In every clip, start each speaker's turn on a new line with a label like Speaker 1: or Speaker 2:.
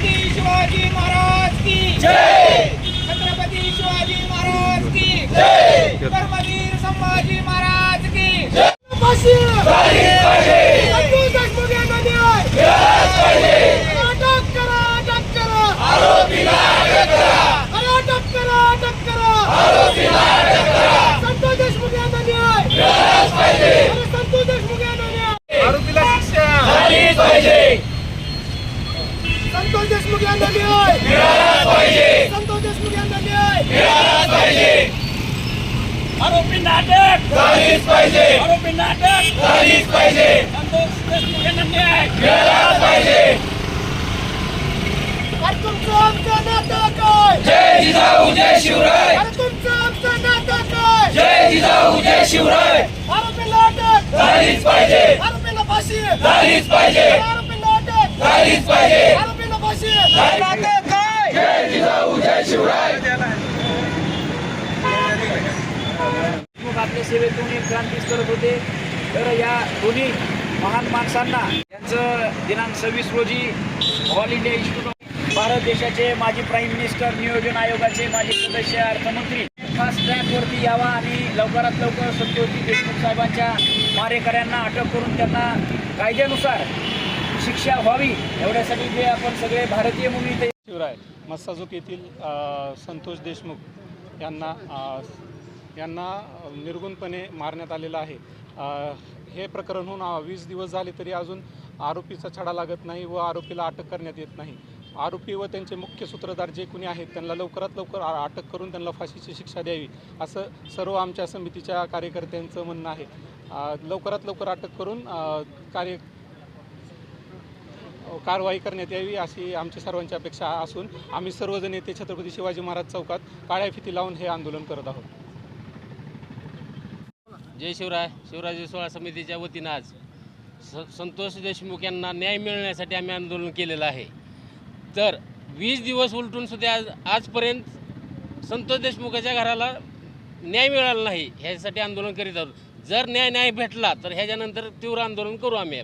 Speaker 1: छत्रपती शिवाजी महाराज की धर्मवीर संभाजी महाराज की! अरे अटक करा, अटक करा! संतोष देशमुख यांना न्याय! संतोष देशमुख देशमुख यांना न्याय! संतोष देशमुख यांना न्याय!
Speaker 2: आरोपी नाटक! झालीच पाहिजे. आरोपी नाटक! झालीच पाहिजे. संतोष देशमुख यांना न्याय! मिळाला पाहिजे.
Speaker 1: अरे तुमचं आमचं नातं काय
Speaker 2: जय जिजाऊ जय शिवराय.
Speaker 1: अरे तुमचं आमचं नातं काय
Speaker 2: जय जिजाऊ जय शिवराय.
Speaker 1: आरोपीला अटक
Speaker 2: झालीच पाहिजे.
Speaker 1: आरोपीला फाशी!
Speaker 2: झालीच पाहिजे. झालीच पाहिजे.
Speaker 3: आपल्या सेवेतून एक क्रांतीच करत होते. तर या दोन्ही महान माणसांना यांचं दिनांक सव्वीस रोजी all India institute of Bharat देशाचे माजी प्राईम मिनिस्टर नियोजन आयोगाचे माजी सदस्य अर्थमंत्री फास्ट ट्रॅकवरती यावा आणि लवकरात लवकर सत्यवती देशमुख साहेबांच्या मारेकऱ्यांना अटक करून त्यांना कायद्यानुसार शिक्षा व्हावी एवढ्यासाठी जे आपण सगळे भारतीय म्हणून इथे
Speaker 4: शिवराय मस्साजूक येथील संतोष देशमुख यांना यांना निर्गुणपणे मारण्यात आलेलं आहे. हे प्रकरण होऊन वीस दिवस झाले तरी अजून आरोपीचा छडा लागत नाही व आरोपीला अटक करण्यात येत नाही. आरोपी व त्यांचे मुख्य सूत्रधार जे कोणी आहेत त्यांना लवकरात लवकर अटक करून त्यांना फाशीची शिक्षा द्यावी असं सर्व आमच्या समितीच्या कार्यकर्त्यांचं म्हणणं आहे. लवकरात लवकर अटक करून कार्य कारवाई करण्यात यावी अशी आमची सर्वांची अपेक्षा असून आम्ही सर्वजण येथे छत्रपती शिवाजी महाराज चौकात काळ्या फिती लावून हे आंदोलन करत आहोत.
Speaker 5: जय शिवराय शिवराज सोळा समितीच्या वतीनं आज स संतोष देशमुख यांना न्याय मिळण्यासाठी आम्ही आंदोलन केलेलं आहे. तर वीस दिवस उलटून सुद्धा आज आजपर्यंत संतोष देशमुखाच्या घराला न्याय मिळाला नाही ह्यासाठी आंदोलन करीत आहोत. जर न्याय न्याय भेटला तर ह्याच्यानंतर तीव्र आंदोलन करू आम्ही.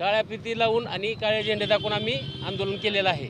Speaker 5: काळ्या फिती लावून आणि काळ्या झेंडे दाखवून आम्ही आंदोलन केलेलं आहे.